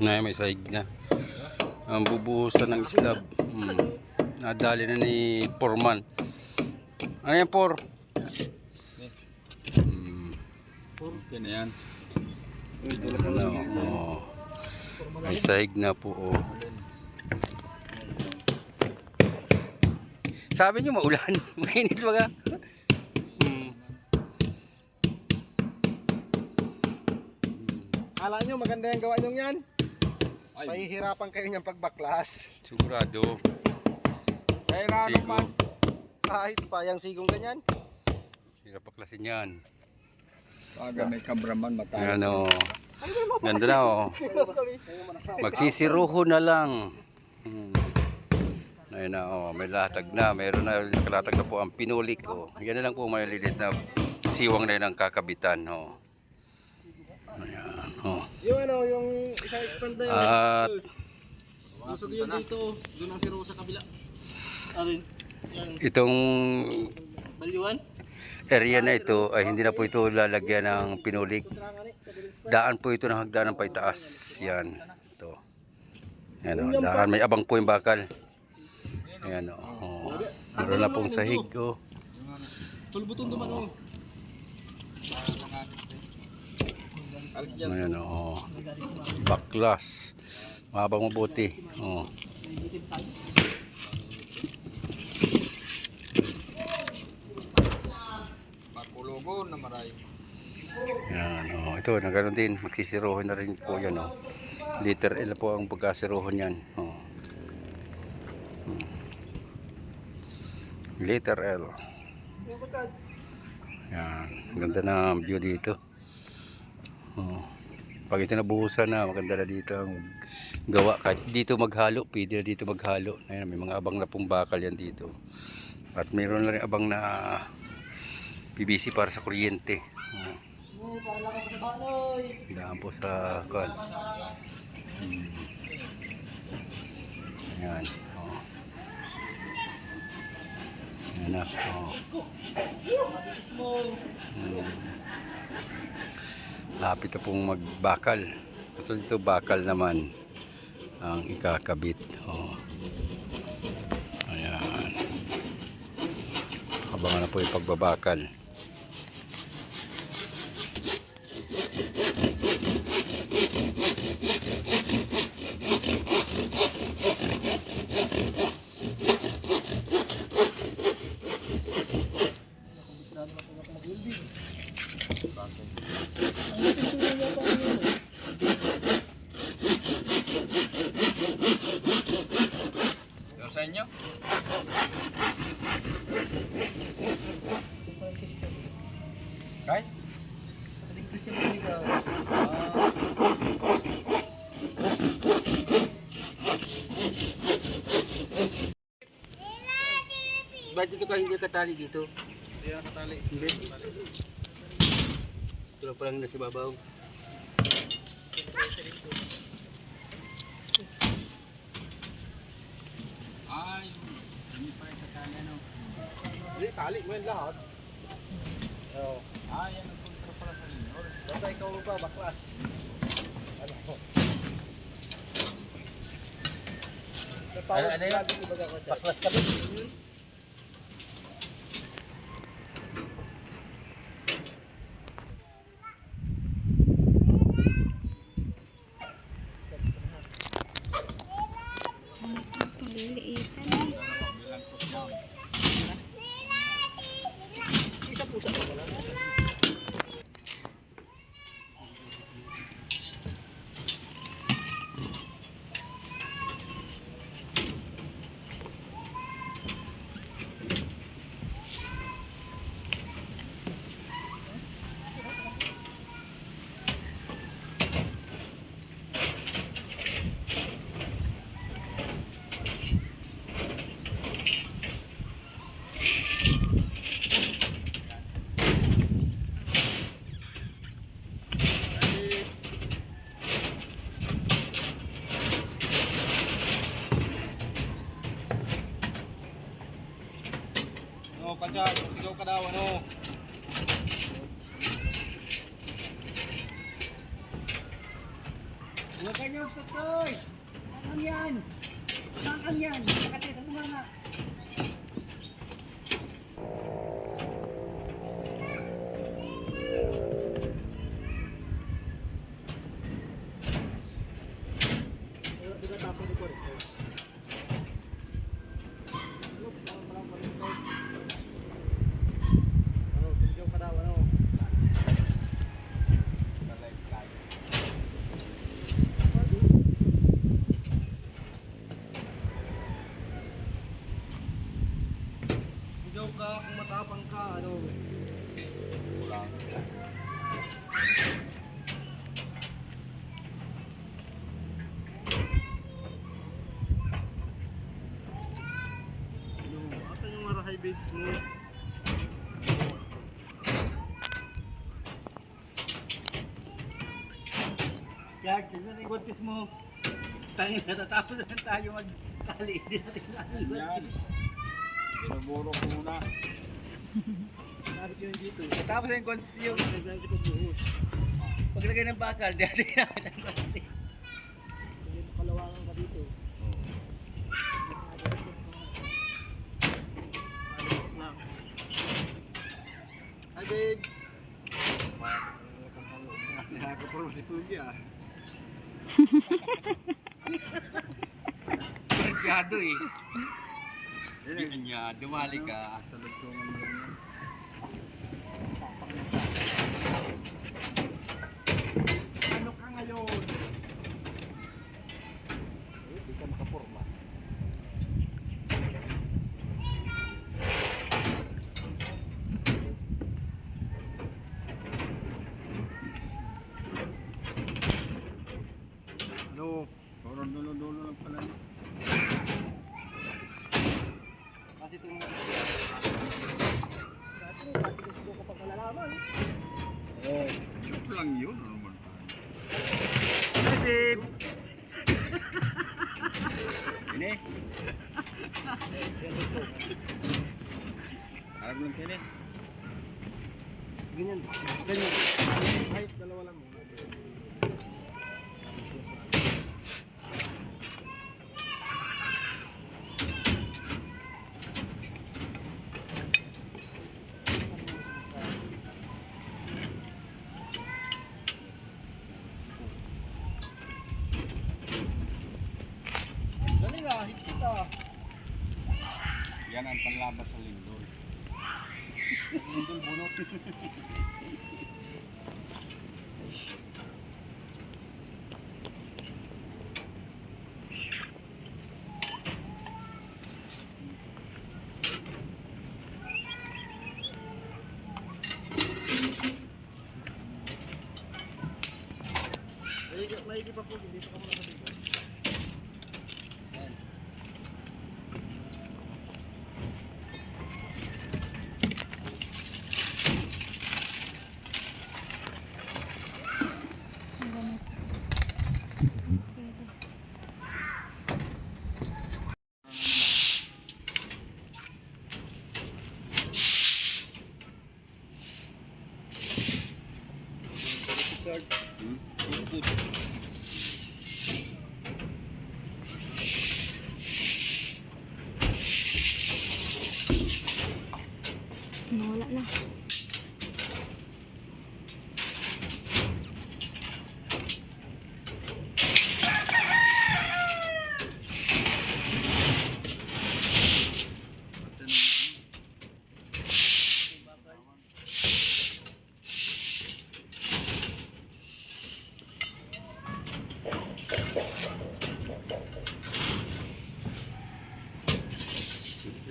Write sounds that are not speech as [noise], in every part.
Na may sahig na. Ang bubuhusan ng slab. Hmm. Nadali na ni Porman. Ano yan, Por? Hmm. Na yan. Ano, oh. May sahig na po, oh. Sabi niyo maulan. [laughs] Mainit baga. Kala nyo maganda yung gawa nyo yan? Ay. Pahihirapan kayo niyang pagbaklas. Sigurado. Sigo. naman. Kahit pa yung sigong ganyan. Hirap paklasin yan. Pag may kameraman matayo. Ayan, oh. Ganda na, oh. Magsisiruho na lang. Hmm. Ayun na, oh, may latag na. Mayroon na kalatag na po ang pinulik. Oh. Yan na lang po maliliit na siwang na yun ang kakabitan. Oh. Oh. Yung ano, yung isang expand na At Usog yun dito. Doon ang siro sa kabila. Arin. Yan. itong Balyuan. area na ito ay hindi na po ito lalagyan ng pinulik. Daan po ito ng hagdanan pa itaas. Yan. Ito. Yan, oh, daan. May abang po yung bakal. Ayan o. Oh. Meron na pong sahig. Oh. Tulbuton naman oh. Ayan o. Oh. Baklas. Mahabang mabuti. Oh. Pagkulugo na maray. Yan, oh. Ito, na ganoon din. Magsisirohon na rin po yan. Oh. Liter L po ang pagkasirohon yan. Oh. Hmm. Liter L. Yan. Ganda na view dito. Oh. Pag ito nabuhusan na, maganda na dito ang gawa. Kahit dito maghalo, pwede na dito maghalo. Ayan, may mga abang na pong bakal yan dito. At mayroon na rin abang na PVC para sa kuryente. Oh. Daan po sa kan. Hmm. Ayan. Oh. Ayan na. Oh. Hmm. Lapit na pong magbakal. Kaso dito bakal naman ang ikakabit. Oh. Ayan. Abangan na po yung pagbabakal. Sa inyo? Kahit? Ba't dito ka hindi katali dito? Hindi katali. Hindi. Ito lang palang nasa babaw. Ay, hindi pa yung katali ano. Hindi, tali mo yan lahat. Oo. Ah, yan ang kontrol pala sa inyo. Basta ikaw pa, baklas. Ano po? Ano, ano yun? Baklas kami. Liliitan eh. Isa pusa pa wala. No, kadyan, sigaw ka daw, ano? Huwag kayo tutoy! Ang yan! Ang yan! Nakatita mo nga! Jack, tignan yung guntis mo. Tangin na, tatapos na tayo magkali. Hindi natin. Yan. Binuburo ko muna. Sabi yun dito. Tapos yung guntis yung paglagay ng bakal. [laughs] Di natin natin ang guntis. Hindi mo kalawangan ka dito. Lang. Hi babes! Nakakapuro si Pugya. Barkado eh. Yun niya, dumali ka. Sa lugtungan mo yan. Ano ka ngayon? Hindi ka makapurma. Ano? Puro dulo-dulo lang pala niya. Kasi ito yung... Dati, dati ko kapag malalaman. Eh, Joke lang yun. Ano naman Hi, babes! Ini. Harap lang sini. Ganyan. Ganyan. Kahit Yan ang panlaban sa lindol. [laughs] Lindol bunot. [laughs] Mm-hmm.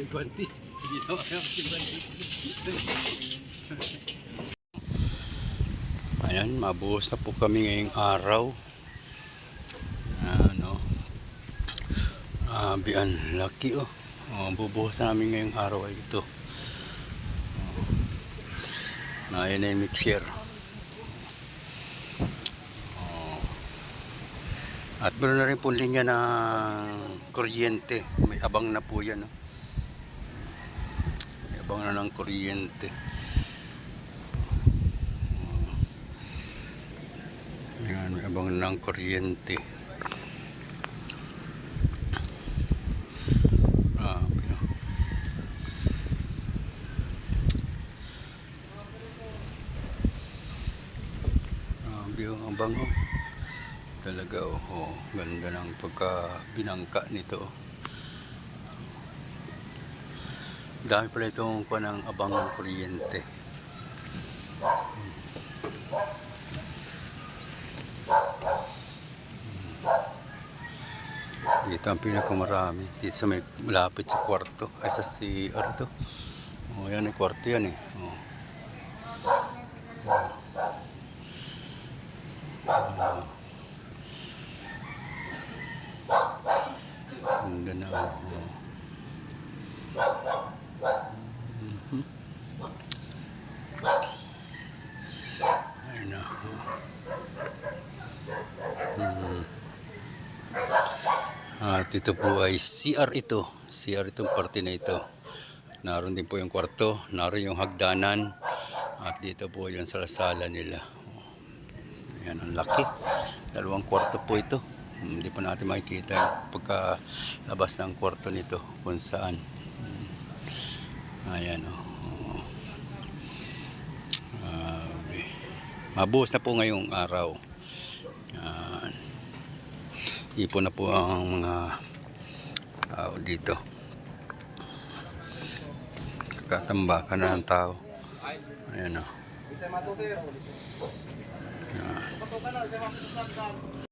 Hindi naman ako si guntis. Ayan, mabuhos na po kami ngayong araw. Ano, ah, bian, laki oh. oh. Bubuhos namin ngayong araw ay ito. Oh. Na, na yung mixer. Oh. At meron na rin po linya ng kuryente. May abang na po yan. Oh. May abang na ng kuryente. Ayan, may abang ng kuryente. Ah, ang bango. Talaga oh, oh, ganda ng pagka binangka nito. Dami pala itong kuha ng abang ng kuryente. Dito ang pinakamarami. Dito sa may malapit sa kwarto. Ay sa si ano to? Oh, yan ang kwarto yan eh. Oh. Oh. Ang ganda na. Oh. Mhm. Ayun na. oh. Mhm. At ito po ay CR ito. CR itong parte na ito. Naroon din po yung kwarto. Naroon yung hagdanan. At dito po yung salasala nila. Ayan, ang laki. Dalawang kwarto po ito. Hindi pa natin makikita yung pagkalabas ng kwarto nito kung saan. Ayan o. Oh. Grabe. Mabuhos na po ngayong araw. Ipon na po ang mga tao dito. Katambakan na ng tao. Ayan o. Bisa